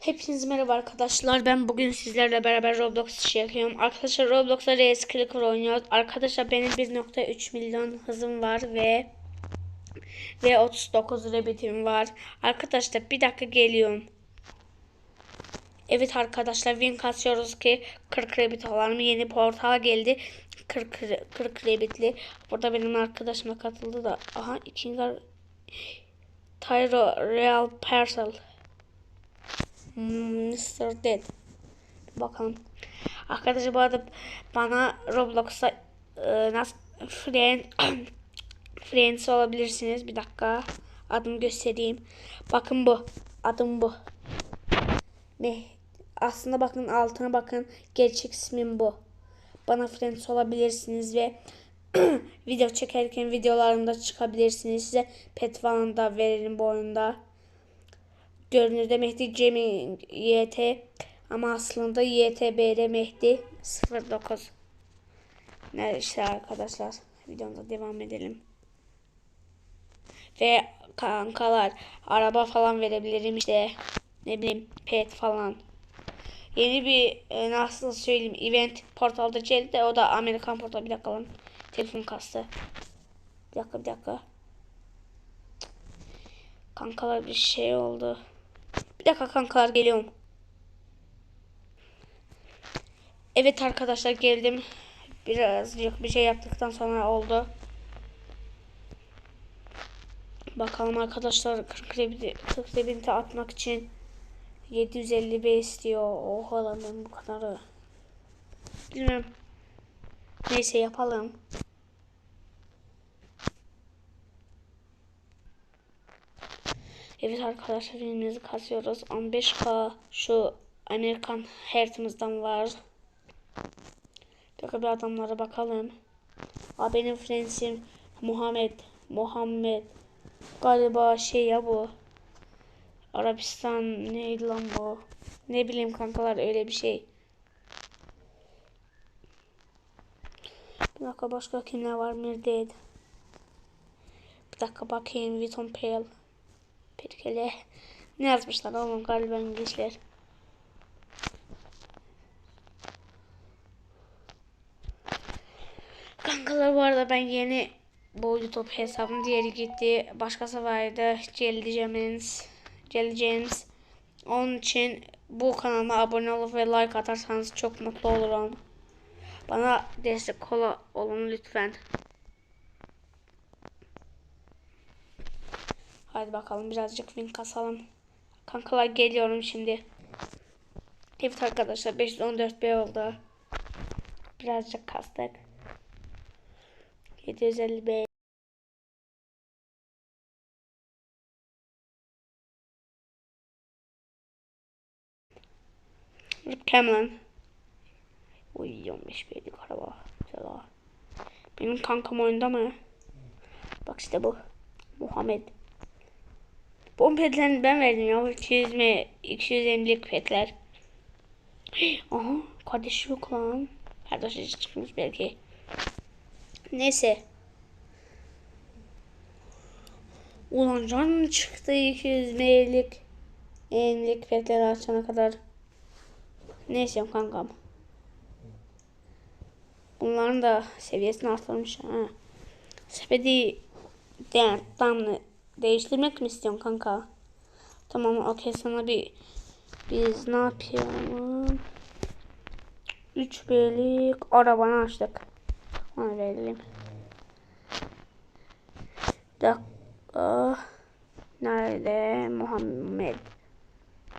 Hepinize merhaba arkadaşlar. Ben bugün sizlerle beraber Roblox çekiyorum. Arkadaşlar Roblox'ta Race Clicker oynuyoruz. Arkadaşlar benim 1.3 milyon hızım var ve ve 39 rebitim var. Arkadaşlar bir dakika geliyorum. Evet arkadaşlar win kasıyoruz ki 40 rebit alalım. Yeni portal geldi. 40 re- 40 rebitli. Burada benim arkadaşıma katıldı da. Aha ikinci Tyro Real Parcel. Mr. Dead. Bakalım. Arkadaşlar bu arada bana Roblox'a e, nasıl friend friends olabilirsiniz. Bir dakika. Adımı göstereyim. Bakın bu. Adım bu. Ne? Aslında bakın altına bakın. Gerçek ismim bu. Bana friends olabilirsiniz ve video çekerken videolarımda çıkabilirsiniz. Size pet falan da verelim bu oyunda görünürde Mehdi Cemil YT ama aslında YTBR Mehdi 09. Ne işte arkadaşlar videomuza devam edelim. Ve kankalar araba falan verebilirim işte ne bileyim pet falan. Yeni bir e, nasıl söyleyeyim event portalda geldi o da Amerikan portal bir dakika lan telefon kastı. Bir dakika bir dakika. Kankalar bir şey oldu. Bir dakika kankalar geliyorum. Evet arkadaşlar geldim. Birazcık bir şey yaptıktan sonra oldu. Bakalım arkadaşlar 40 rebiti, 40 rebiti atmak için 750 istiyor. Oha lan ben bu kadarı. Bilmem. Neyse yapalım. Evet arkadaşlar filmimizi kasıyoruz. 15k şu Amerikan haritamızdan var. Tekrar bir adamlara bakalım. Aa, benim friendsim Muhammed. Muhammed. Galiba şey ya bu. Arabistan neydi lan bu? Ne bileyim kankalar öyle bir şey. Bir dakika başka kimler var? Mirded. Bir dakika bakayım. Viton Pale. Perkele. Ne yazmışlar oğlum galiba İngilizler. Kankalar bu arada ben yeni bu YouTube hesabım diğeri gitti. Başkası vardı. Jelly James. Jelly James. Onun için bu kanalıma abone olup ve like atarsanız çok mutlu olurum. Bana destek ol olun lütfen. Hadi bakalım birazcık win kasalım. Kankalar geliyorum şimdi. Evet arkadaşlar 514 B oldu. Birazcık kastık. 750 B. Cameron. Uy 15 B'lik araba. Güzel ha. Benim kankam oyunda mı? Bak işte bu. Muhammed. Bu petlerini ben verdim ya. 200 mi? 250'lik petler. Aha kardeşi yok lan. Kardeşi çıkmış belki. Neyse. Ulan can çıktı 200 meylik. Enlik petleri açana kadar. Neyse kankam. Bunların da seviyesini arttırmış. Ha. Sepeti de, damla değiştirmek mi istiyorsun kanka? Tamam okey sana bir biz ne yapalım? 3 birlik arabanı açtık. Onu verelim. Dakika. Nerede Muhammed?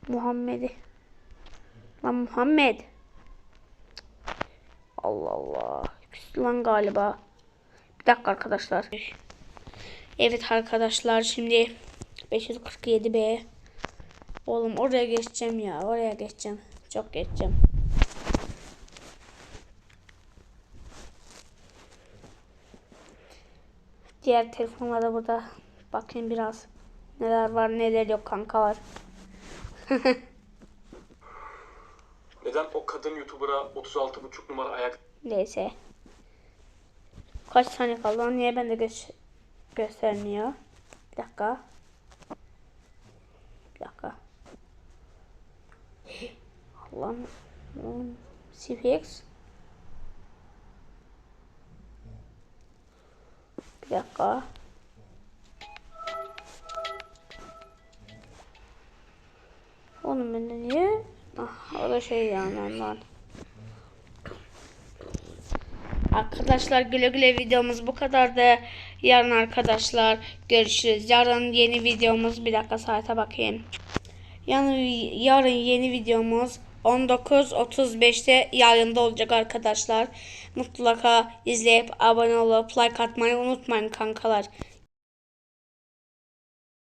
Muhammed'i. Lan Muhammed. Allah Allah. Küstü lan galiba. Bir dakika arkadaşlar. Evet arkadaşlar şimdi 547B. Oğlum oraya geçeceğim ya. Oraya geçeceğim. Çok geçeceğim. Diğer telefonlarda burada bakayım biraz. Neler var neler yok kankalar. Neden o kadın YouTuber'a 36,5 numara ayak Neyse. Kaç saniye kaldı? Niye bende göz göstermiyor. Bir dakika. Bir dakika. Allah'ım. CPX. Bir dakika. Oğlum bende? Ah, o da şey yani ondan. Arkadaşlar güle güle videomuz bu kadardı. Yarın arkadaşlar görüşürüz. Yarın yeni videomuz bir dakika saate bakayım. Yani yarın yeni videomuz 19.35'te yayında olacak arkadaşlar. Mutlaka izleyip abone olup like atmayı unutmayın kankalar.